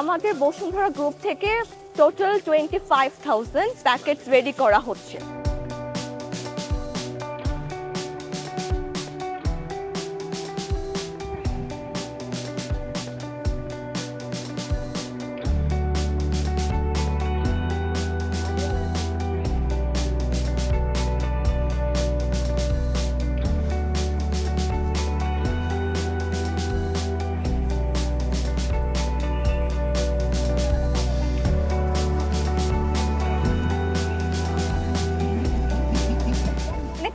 আমাদের বসুন্ধরা গ্রুপ থেকে total twenty five thousand packet ready করা হচ্ছে।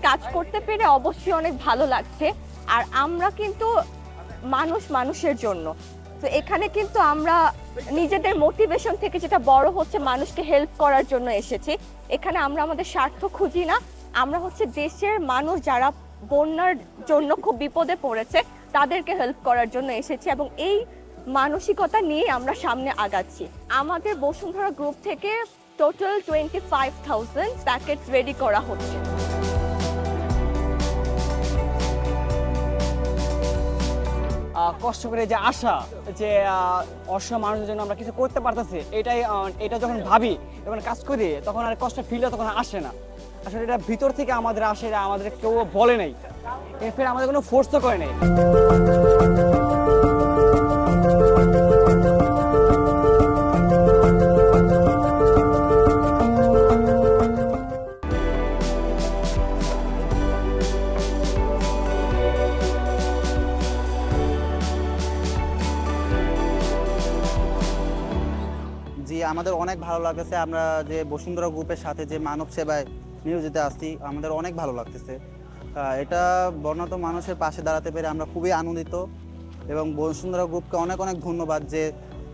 কাজ করতে পেরে অবশ্যই অনেক ভালো লাগছে। আর আমরা কিন্তু মানুষ মানুষের জন্য। তো এখানে কিন্তু আমরা নিজেদের মোটিভেশন থেকে যেটা বড় হচ্ছে মানুষকে হেল্প করার জন্য এসেছি। এখানে আমরা আমাদের স্বার্থ খুঁজি না। আমরা হচ্ছে দেশের মানুষ যারা বন্যার জন্য খুব বিপদে পড়েছে, তাদেরকে হেল্প করার জন্য এসেছি এবং এই মানসিকতা নিয়ে আমরা সামনে আগাচ্ছি। আমাদের বসুন্ধরা গ্রুপ থেকে total twenty five thousand packet ready করা হচ্ছে। কষ্ট করে যে আশা, যে অসহ অসহায় মানুষের জন্য আমরা কিছু করতে পারতেছি, এটাই এটা যখন ভাবি, যখন কাজ করি, তখন আর কষ্ট ফিল তখন আসে না। আসলে এটা ভিতর থেকে আমাদের আসে, এটা আমাদের কেউ বলে নাই। ফের আমাদের কোনো ফোর্স তো করে নাই। আমাদের অনেক ভালো লাগতেছে। আমরা যে বসুন্ধরা গ্রুপের সাথে যে মানব সেবায় নিয়োজিত আসছি আমাদের অনেক ভালো লাগতেছে। এটা বর্ণত মানুষের পাশে দাঁড়াতে পেরে আমরা খুবই আনন্দিত এবং বসুন্ধরা গ্রুপকে অনেক অনেক ধন্যবাদ যে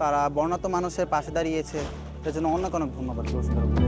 তারা বর্ণাত মানুষের পাশে দাঁড়িয়েছে। এর জন্য অনেক অনেক ধন্যবাদ বসুন্ধরা গ্রুপকে।